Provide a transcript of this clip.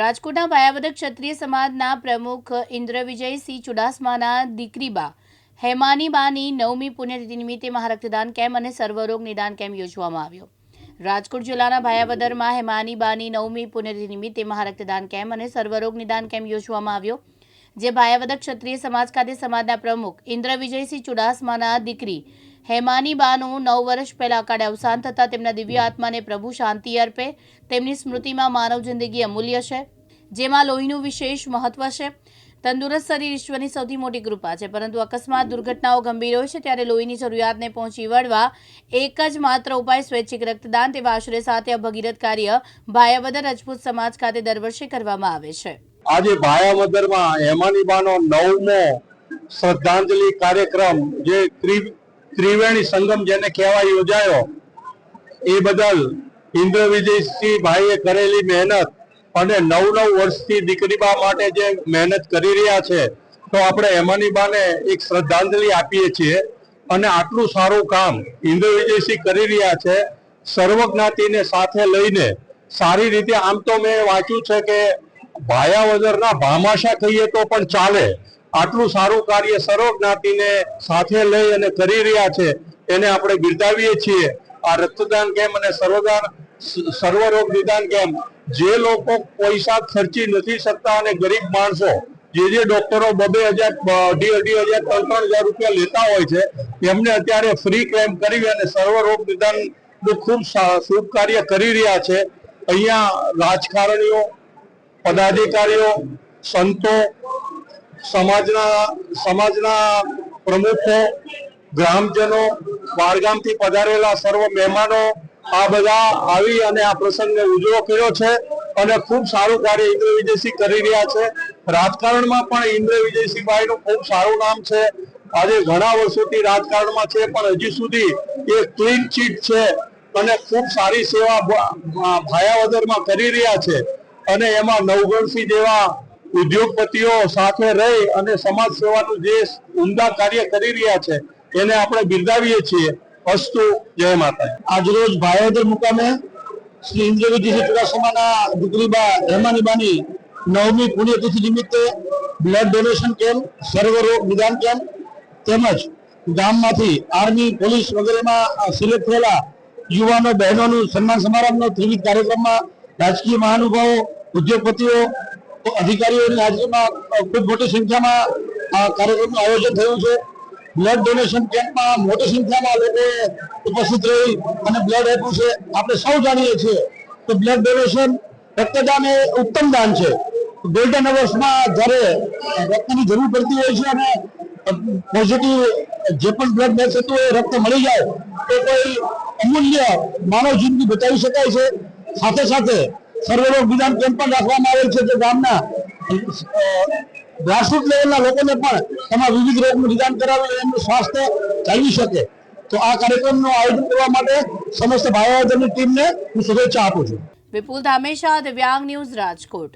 રાજકોટના ભાયાવદર ક્ષત્રિય સમાજના પ્રમુખ ઇન્દ્ર વિજયસિંહ ચુડાસમાના દીકરીબા હેમાનીબાની નવમી પુણ્યતિથિ નિમિત્તે મહારક્તદાન કેમ્પ અને સર્વરોગ નિદાન કેમ્પ યોજવામાં આવ્યો. રાજકોટ જિલ્લાના ભાયાવદરમાં હેમાનીબાની નવમી પુણ્યતિથિ નિમિત્તે મહારક્તદાન કેમ્પ અને સર્વરોગ નિદાન કેમ્પ યોજવામાં આવ્યો. જે ભાયાવદર ક્ષત્રિય સમાજ ખાતે સમાજના પ્રમુખ ઇન્દ્ર વિજયસિંહ ચુડાસમાના દીકરી હેમાનીબાનું નવ વર્ષ પહેલા અકાળે અવસાન થતાં તેમના દિવ્ય આત્માને પ્રભુ શાંતિ અર્પે. તેમની સ્મૃતિમાં માનવ જિંદગી અમૂલ્ય છે, જેમાં લોહીનું વિશેષ મહત્વ છે. તંદુરસ્ત શરીર ઈશ્વરની સૌથી મોટી કૃપા છે, પરંતુ અકસ્માત, દુર્ઘટનાઓ ગંભીર હોય છે ત્યારે લોહીની જરૂરિયાતને પહોંચી વળવા એક જ માત્ર ઉપાય સ્વૈચ્છિક રક્તદાન, તેવા આશરે સાથે આ ભગીરથ કાર્ય ભાયાવદર રાજપૂત સમાજ ખાતે દર વર્ષે કરવામાં આવે છે. આજે ભાયાવદરમાં હેમાનીબાનો નવમો શ્રદ્ધાંજલિ કાર્યક્રમ જે ત્રિ- ત્રિવેણી સંગમ જેને કહેવાય યોજાયો, એ બદલ ઇન્દ્ર ભાઈએ કરેલી મહેનત અને નવ નવ વર્ષથી દીકરીબા માટે જે મહેનત કરી રહ્યા છે, તો આપણે હેમાનીબાને એક શ્રદ્ધાંજલિ આપીએ છીએ. અને આટલું સારું કામ ઇન્દ્ર કરી રહ્યા છે સર્વ જ્ઞાતિને સાથે લઈને. સારી રીતે આમ તો મેં વાંચ્યું છે કે ભાયાવદરના ભામાશા કહીએ તો પણ ચાલે. આટલું સારું કાર્ય સર્વ જ્ઞાતિને સાથે લઈ અને કરી રહ્યા છે, એને આપણે બિરદાવીએ છીએ. આ રક્તદાન કેમ્પ અને સર્વદાન, સર્વરોગ નિદાન કેમ્પ જે લોકો પૈસા ખર્ચી નથી શકતા અને ગરીબ માણસો, જે જે ડોક્ટરો બબે હજાર અઢી અઢી હજાર, ત્રણ ત્રણ હજાર રૂપિયા લેતા હોય છે, એમને અત્યારે ફ્રી કેમ્પ કરી અને સર્વરોગ નિદાન ખૂબ શુભ કાર્ય કરી રહ્યા છે. અહીંયા રાજકારણીઓ પદાધિકારીઓ, સંતો, સમાજના સમાજના પ્રમુખો, ગ્રામજનો બહારગામથી પધારેલા સર્વ મહેમાનો આ બધા આવી અને આ પ્રસંગને ઉજવો કર્યો છે અને ખૂબ સારું કાર્ય ઇન્દ્ર વિજયસિંહ કરી રહ્યા છે. રાજકારણમાં પણ ઇન્દ્ર વિજયસિંહભાઈનું ખૂબ સારું નામ છે. આજે ઘણા વર્ષોથી રાજકારણમાં છે, પણ હજી સુધી એ ક્લીન ચીટ છે અને ખૂબ સારી સેવા ભાયાવદરમાં કરી રહ્યા છે. અને એમાં નવગણસિંહ જેવા ઉદ્યોગપતિઓ સાથે રહી અને સમાજ સેવાનું જે ઉમદા કાર્ય કરી રહ્યા છે, એને આપણે બિરદાવીએ છીએ. અસ્તુ, જય માતા આજરોજ ભાયોદર મુકામે શ્રી ઇન્દ્રવિજયસિંહ ચુડાસમાના દીકરીબા હેમાનીબાની નવમી પુણ્યતિથિ નિમિત્તે બ્લડ ડોનેશન કેમ્પ સર્વરોગ નિદાન કેમ્પ તેમજ ગામમાંથી આર્મી, પોલીસ વગેરેમાં સિલેક્ટ થયેલા યુવાનો બહેનોનું સન્માન સમારંભનો ત્રિવિધ કાર્યક્રમમાં રાજકીય મહાનુભાવો ઉદ્યોગપતિઓ અધિકારીઓની હાજરીમાં ખૂબ મોટી સંખ્યામાં આ કાર્યક્રમનું આયોજન થયું છે. બ્લડ ડોનેશન કેમ્પમાં મોટી સંખ્યામાં લોકો ઉપસ્થિત રહી અને બ્લડ આપ્યું છે. આપણે સૌ જાણીએ છીએ કે બ્લડ ડોનેશન રક્તદાન એ ઉત્તમ દાન છે. ગોલ્ડન અવર્સમાં જ્યારે રક્તની જરૂર પડતી હોય છે અને પોઝિટિવ જે પણ બ્લડ મેચ હતું એ રક્ત મળી જાય, તો કોઈ અમૂલ્ય માનવ જિંદગી બચાવી શકાય છે. સાથે સાથે સર્વરોગ વિધાન કેમ્પ પણ રાખવામાં આવેલ છે જે ગામના ગ્રાસરૂટ લેવલના લોકોને પણ એમાં વિવિધ રોગનું નિદાન કરાવી એમનું સ્વાસ્થ્ય ચાલી શકે. તો આ કાર્યક્રમનું આયોજન કરવા માટે સમસ્ત ભાઈઓની ટીમને હું શુભેચ્છા આપું છું. વિપુલ ધામેશા, દિવ્યાંગ ન્યૂઝ રાજકોટ.